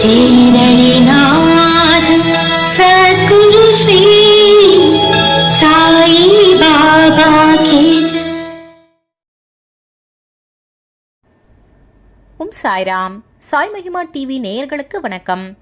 ஷீரணிநாத சத்குரு ஸ்ரீ சாயி சாய்ராம். சாய் மகிமா டிவி நேயர்களுக்கு வணக்கம்.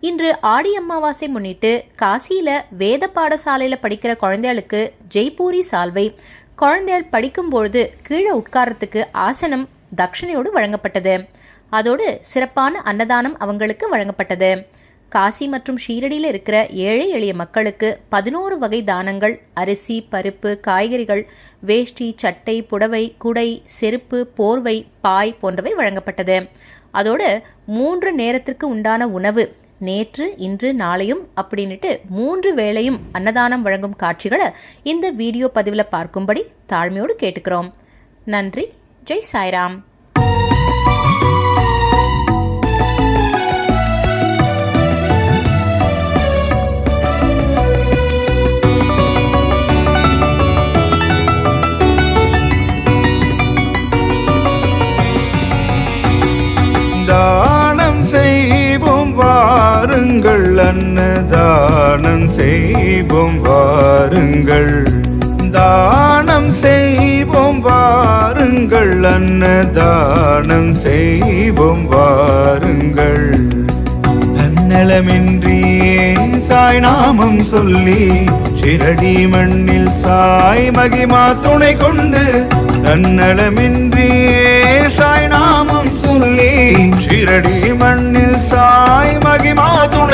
இன்று ஆடி அமாவாசை முன்னிட்டு காசியில வேத பாடசாலையில படிக்கிற குழந்தைகளுக்கு ஜெய்ப்பூரி சால்வை. குழந்தைகள் படிக்கும்பொழுது கீழே உட்காரத்துக்கு ஆசனம் தட்சிணையோடு வழங்கப்பட்டது. அதோடு சிறப்பான அன்னதானம் அவங்களுக்கு வழங்கப்பட்டது. காசி மற்றும் ஷீரடியில் இருக்கிற ஏழை எளிய மக்களுக்கு பதினோரு வகை தானங்கள் அரிசி பருப்பு காய்கறிகள் வேஷ்டி சட்டை புடவை குடை செருப்பு போர்வை பாய் போன்றவை வழங்கப்பட்டது. அதோடு மூன்று நேரத்திற்கு உண்டான உணவு நேற்று இன்று நாளையும் அப்படின்னுட்டு மூன்று வேளையும் அன்னதானம் வழங்கும் காட்சிகளை இந்த வீடியோ பதிவில் பார்க்கும்படி தாழ்மையோடு கேட்டுக்கிறோம். நன்றி. ஜெய் சாய்ராம். அன்னதானம் செய்வோம் வாருங்கள். தானம் செய்வோம் வாருங்கள். அன்னதானம் செய்வோம் வாருங்கள். தன்னலமின்றியே சாய் நாமம் சொல்லி ஷிரடி மண்ணில் சாய் மகிமா துணை கொண்டு தன்னலமின்றியே சாய் நாமம் சொல்லி ஷிரடி மண்ணில் சாய்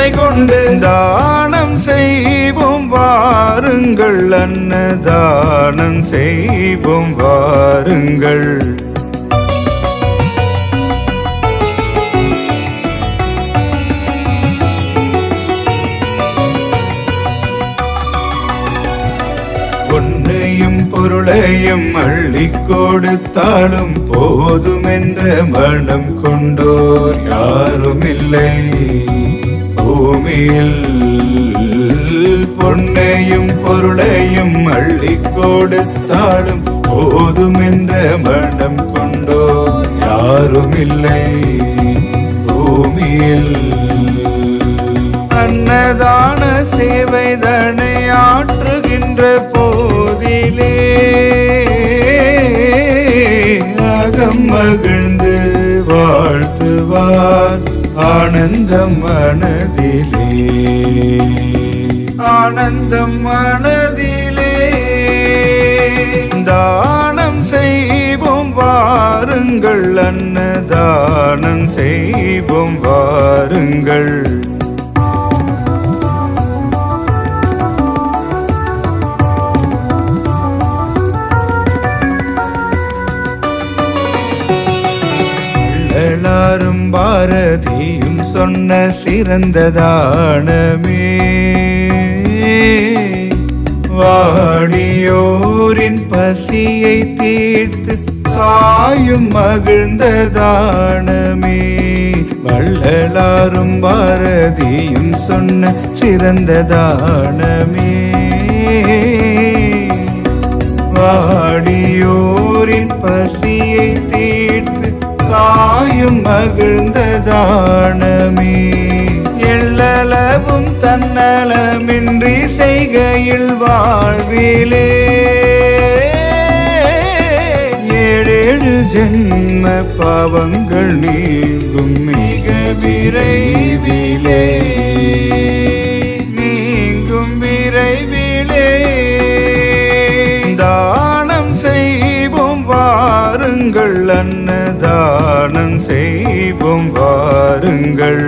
மகிமா கொண்டு தானம் செய்வோம். வாருங்கள் அன்னதானம் செய்வோம். வாருங்கள். பொன்னையும் பொருளையும் அள்ளி கொடுத்தாலும் போதும் என்ற மனம் கொண்டோர் யாரும் இல்லை பூமியில் பொன்னையும் பொருளையும் அள்ளி கொடுத்தாலும் போதும் என்ற மனம் கொண்டோ யாரும் இல்லை பூமியில் அன்னதான சேவைதனை ஆற்றுகின்ற போதிலே அகம் மகிழ்ந்து வாழ்த்துவார். ஆனந்தம் மனதிலே. ஆனந்தம் மனதிலே. தானம் செய்வோம் வாருங்கள் அன்னதானம் செய்வோம் வாருங்கள். பாரதியும் சொன்ன சிறந்த தானமே. வாடியோரின் பசியை தீர்த்து சாயும் மகிழ்ந்த தானமே. வள்ளலாரும் பாரதியும் சொன்ன சிறந்த தானமே. வாடியோரின் மகிழ்ந்ததானமே. மகிழ்ந்த எள்ளளவும் தன்னலமின்றி செய்கையில் வாழ்விலே. ஏழேழு ஜென்ம பாவங்கள் நீங்கும் மிக விரைவிலே. வாருங்கள் அன்னதானம் செய்வோம் வாருங்கள்.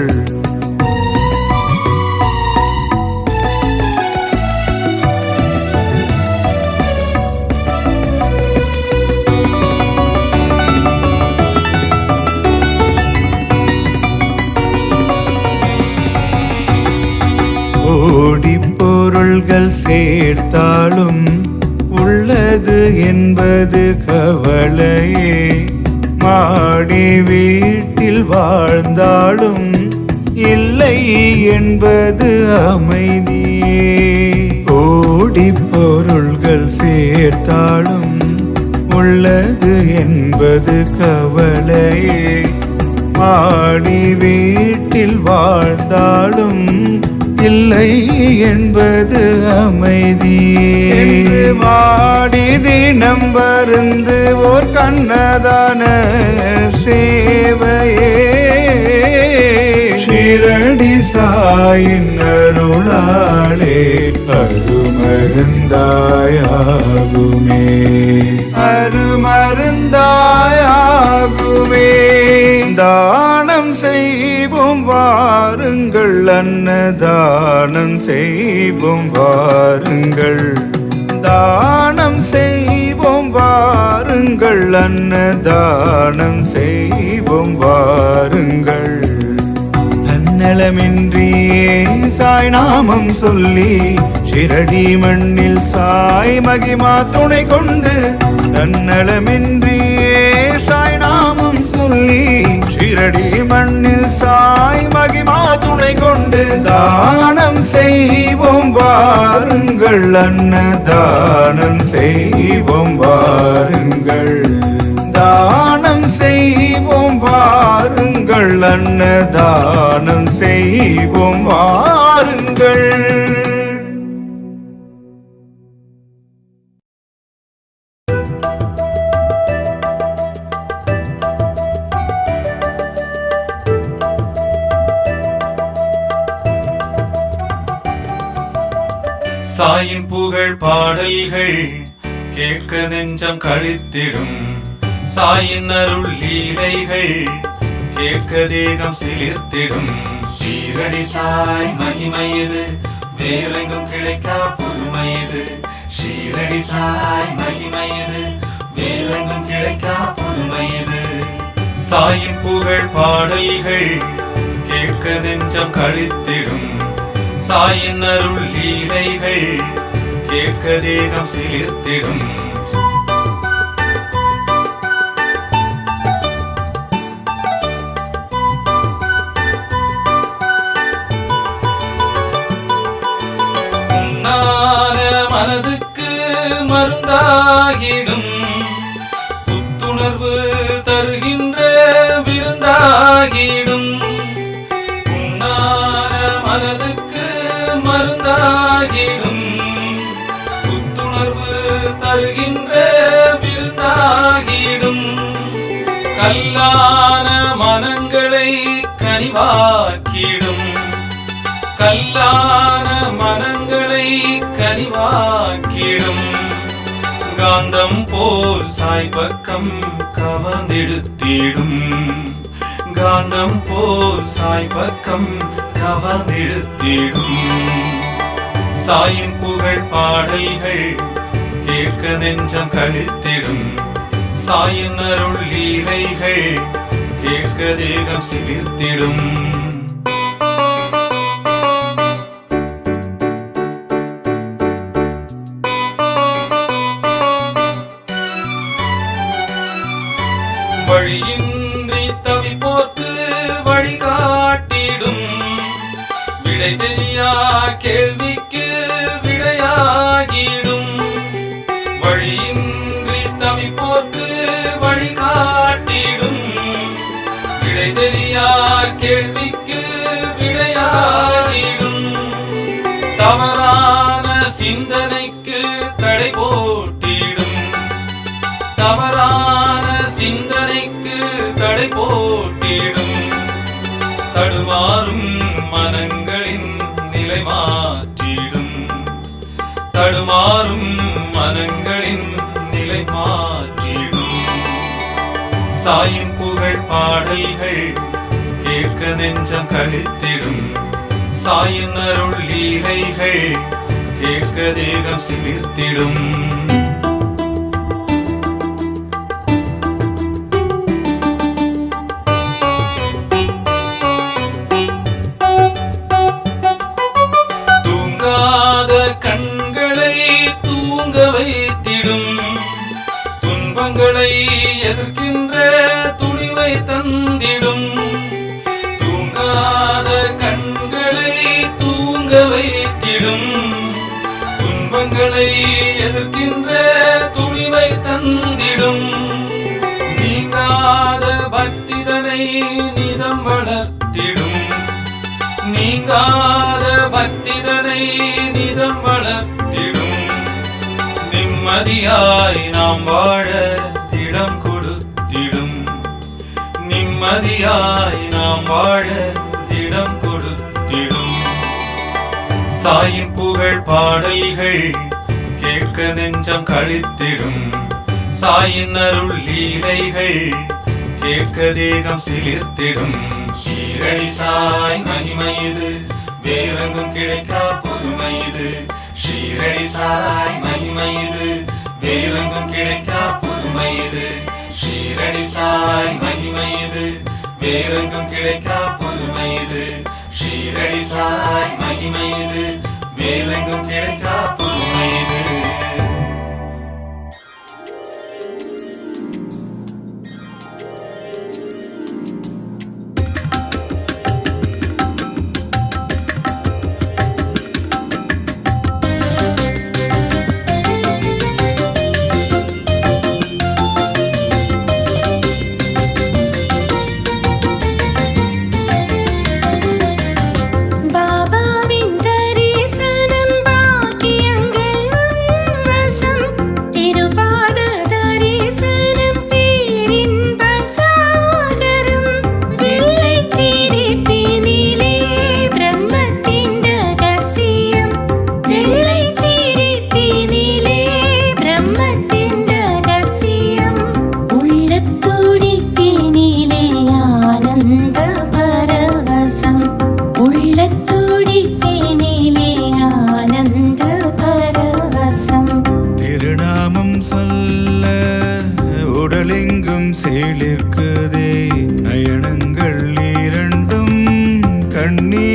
கோடி பொருள்கள் சேர்த்தாலும் உள்ளது என்பது கவலையே. மாடி வீட்டில் வாழ்ந்தாலும் இல்லை என்பது அமைதியே. ஓடி பொருள்கள் சேர்த்தாலும் உள்ளது என்பது கவலையே. மாடி வீட்டில் வாழ்ந்தாலும் இல்லை என்பது அமைதி என்று வாடி தினம் வருந்து ஓர் கண்ணதான சேவையே. ஷிரடி சாயின் அருளாளே அருமருந்தாயாகுமே. அருமருந்தாயாகுமே. வாருங்கள் அன்னதானம் செய்வோம் வாருங்கள். தானம் செய்வோம் வாருங்கள் அன்னதானம் செய்வோம் வாருங்கள். தன்னலமின்றியே சாய் நாமம் சொல்லி ஷிரடி மண்ணில் சாய் மகிமா துணை கொண்டு தன்னலமின்றியே சாய் நாமம் சொல்லி ஈரடி மண்ணில் சாய் மகிமா துணை கொண்டு தானம் செய்வோம். வாருங்கள் அன்னதானம் செய்வோம். வாருங்கள் தானம் செய்வோம். வாருங்கள் அன்னதானம் செய்வோம். வாருங்கள் சாயின் புகழ் பாடல்கள் கேட்க நெஞ்சம் கழித்திடும். சாயின் அருள் லீலைகள் கேட்க தேகம் சிலிர்த்திடும். ஷீரடி சாய் மகிமை இது வேறெங்கும் கிடைக்கா பொறுமை இது. ஷீரடி சாய் மகிமை இது வேறெங்கும் கிடைக்கா பொறுமை இது. சாயின் புகழ் பாடல்கள் கேட்க நெஞ்சம் கழித்திடும். சாயின் அருள் லீலைகள் கேட்க தேகம் சிலிர்த்திடும் மனதுக்கு மருந்தாகிடும். கல்லான மனங்களை கனிவாக்கிடும். காந்தம் போல் சாய்பக்கம் கவர்ந்தெடுத்திடும். காந்தம் போல் சாய்பக்கம் கவர்ந்தெடுத்திடும். சாயின் புகழ் பாடல்கள் கேட்க நெஞ்சம் கழித்திடும். சாயின் அருள் லீலைகள் கேட்க தேகம் சிலிர்த்திடும். சாயும் புகழ் பாடல்கள் கேட்க நெஞ்சம் கழித்திடும் சாயின் அருள் லீலைகள் கேட்க தேகம் சிலிர்த்திடும். நிம்மதியாய் நாம் வாழ திடம் கொடுத்திடும். நிம்மதியாய் நாம் வாழ திடம் கொடுத்திடும். சாயின் புகழ் பாடல்கள் கேட்க நெஞ்சம் கழித்திடும். சாயின் அருள் லீலைகள் கேட்க தேகம் சிலிர்த்திடும். சீரடி சாய் மகிமை இது வேறெங்கும் கிடைக்கா புதுமை இது. ஷீரடி சாராய் மகிமை இது. வேறெங்கும் கிடைக்கா புதுமை இது. ஷீரடி சாராய் மகிமை இது. வேறெங்கும் கிடைக்கா புதுமை இது. ஷீரடி சாராய் மகிமை இது. வேறெங்கும் கிடைக்கா புதுமை உள்ளம் சேலிற்குதே நயனங்கள் இரண்டும் கண்ணீர்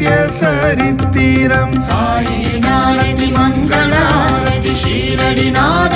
சத்திய சரித்திரம் சாயி சாயினாரதி மங்களாரதி ஷீரடி நாரதி.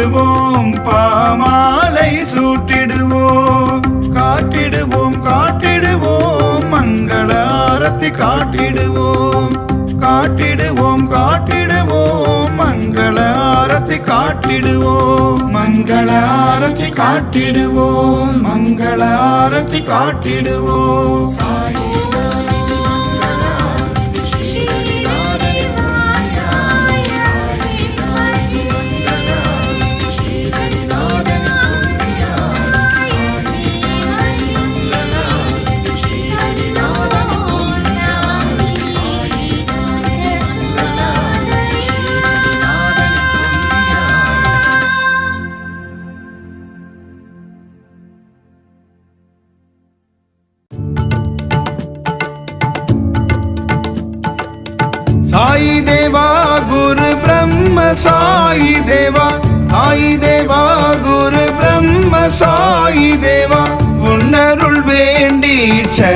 காட்டிடுவோம் பாமாலை சூட்டிடுவோம் காட்டிடுவோம் காட்டிடுவோம் மங்கள ஆரத்தி காட்டிடுவோம் காட்டிடுவோம் காட்டிடுவோம் மங்கள ஆரத்தி காட்டிடுவோம் மங்கள ஆரத்தி காட்டிடுவோம் மங்கள ஆரத்தி காட்டிடுவோம். சாயி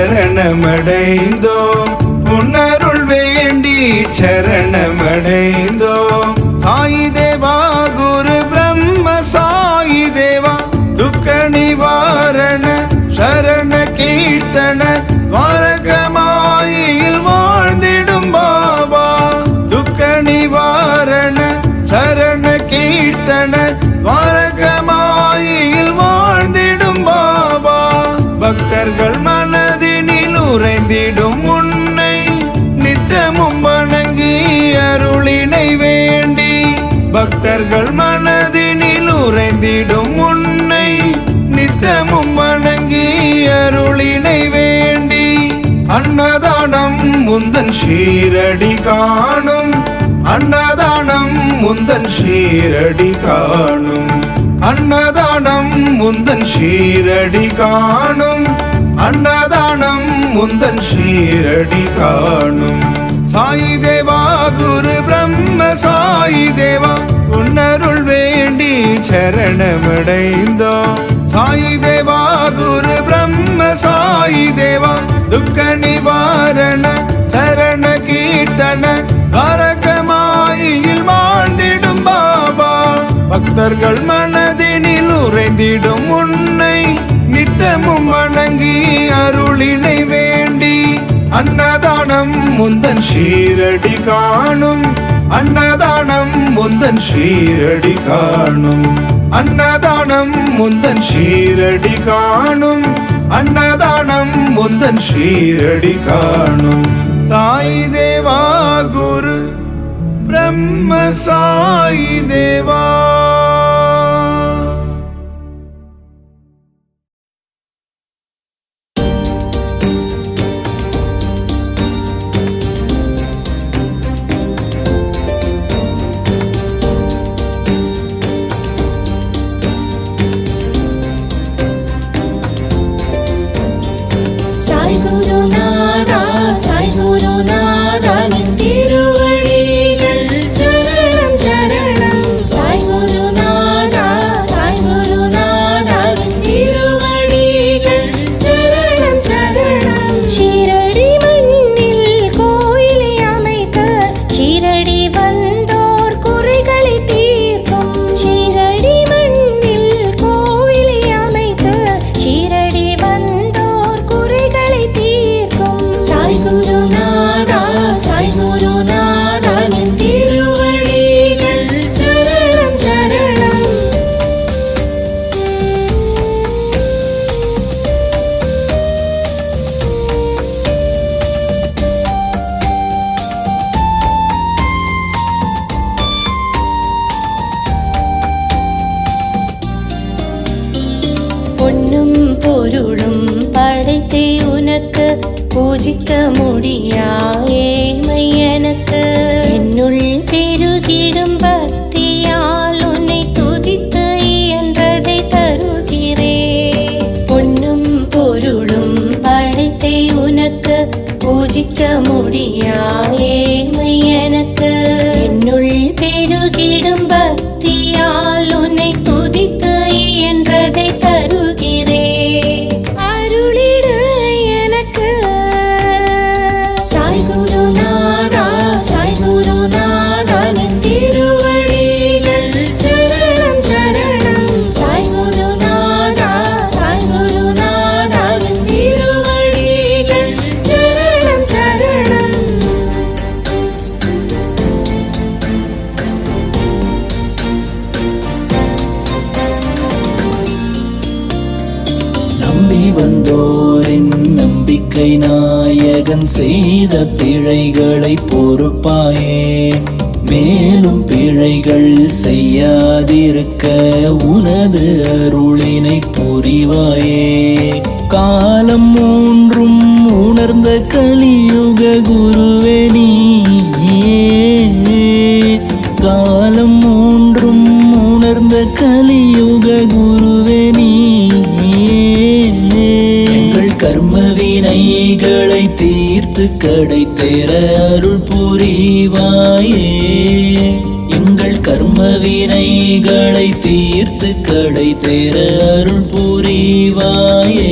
சரணமடைந்தோம். உன்னருள் வேண்டி சரணமடைந்தோம். பக்தர்கள் மனதினில் உறைந்திடும் உன்னை நித்தமும் வணங்கி அருளினை வேண்டி அன்னதானம் முந்தன் ஷீரடி காணும். அன்னதானம் முந்தன் ஷீரடி காணும். அன்னதானம் முந்தன் ஷீரடி காணும். அன்னதானம் முந்தன் ஷீரடி காணும். சாயி தேவா குரு பிரம்ம சாயி தேவா. சரணமடைந்தோம் சாயி தேவா குரு பிரம்ம சாயி தேவா துக்க நிவாரண சரண கீர்த்தன பரகமாயில் வாழ்ந்திடும் பாபா. பக்தர்கள் மனதினில் உறைந்திடும் உன்னை நித்தமும் வணங்கி அருளினை வேண்டி அன்னதானம் முந்தன் ஷீரடி காணும். அன்னதானம் முந்தன் ஷீரடி காணும். அன்னதானம் முந்தன் ஷீரடி காணும். அன்னதானம் முந்தன் ஷீரடி காணும். சாய் தேவா குரு பிரம்ம சாய் தேவா. பூஜிக்க முடியா? ஏழ்மை எனக்கு பிழைகளை பொறுப்பாயே. மேலும் பிழைகள் செய்யாதிருக்க உனது அருளினை புரிவாயே. காலம் மூன்றும் உணர்ந்த கலியுக குரு இயேசு கடை தேர அருள் புரிவாயே. எங்கள் கர்ம வினைகளை தீர்த்து கடை தேர அருள் புரிவாயே.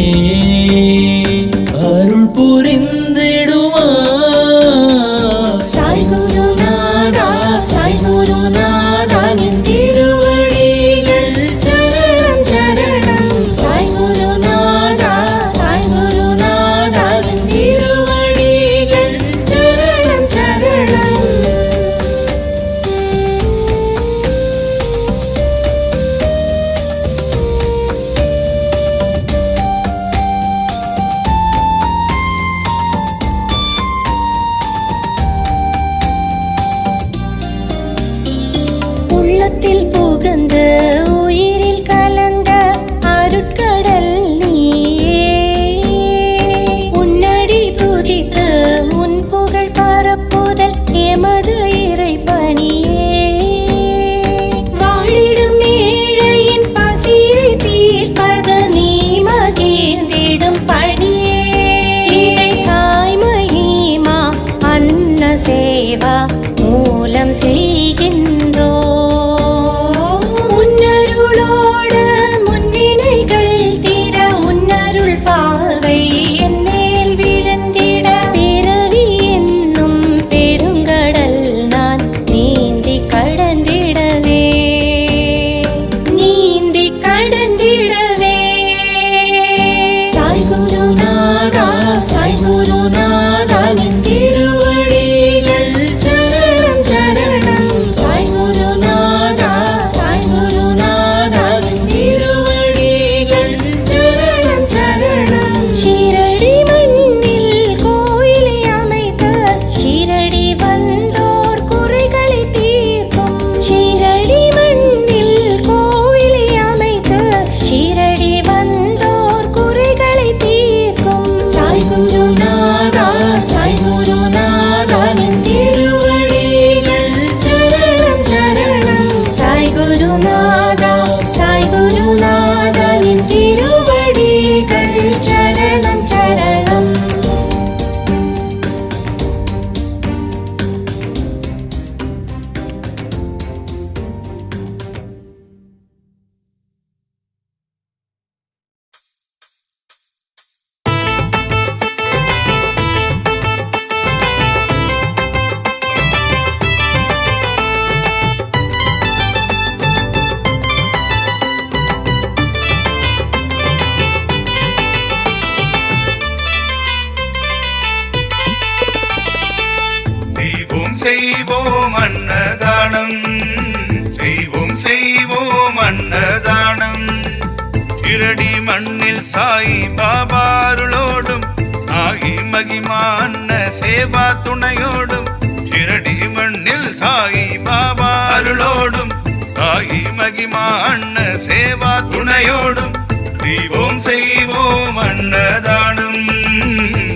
சாய் பாபாருளோடும் சாயி மகிமான சேவா துணையோடும் சிரடி மண்ணில் சாயி பாபாருளோடும் சாயி மகிமான சேவா துணையோடும் செய்வோம் செய்வோம் அன்னதானம்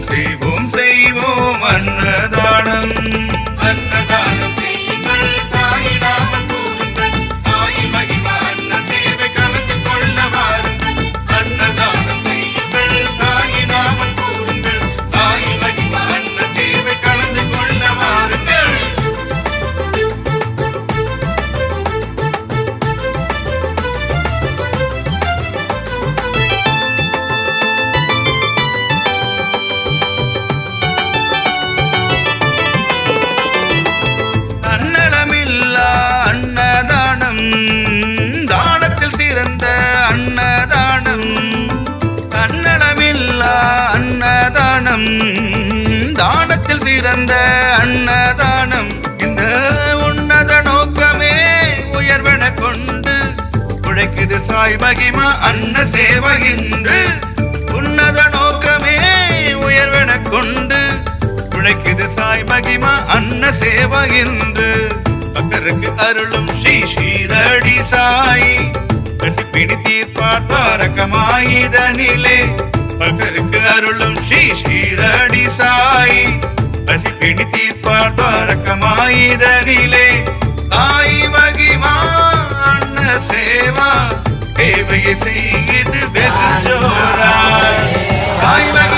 செய்வோம் செய்வோம் அன்னதானம். தாய் மகிமா அன்ன சேவகின்று உன்னத நோக்கமே உயர்வென கொண்டு உழைக்குது சாய் மகிமா அன்ன சேவகின்று. பக்தருக்கு அருளும் ஸ்ரீ ஸ்ரீரடி சாய் பசிப்பிடி தீர்ப்பாட்பாரகமாயிதனிலே பக்தருக்கு அருளும் ஸ்ரீ ஸ்ரீரடி சாய் பசிப்பிடி தீர்ப்பாட்பாரகமாயிதனிலே தாய் மகிமா அன்ன சேவா சேவையை செய்து வெகு ஜோராய். தாய்மக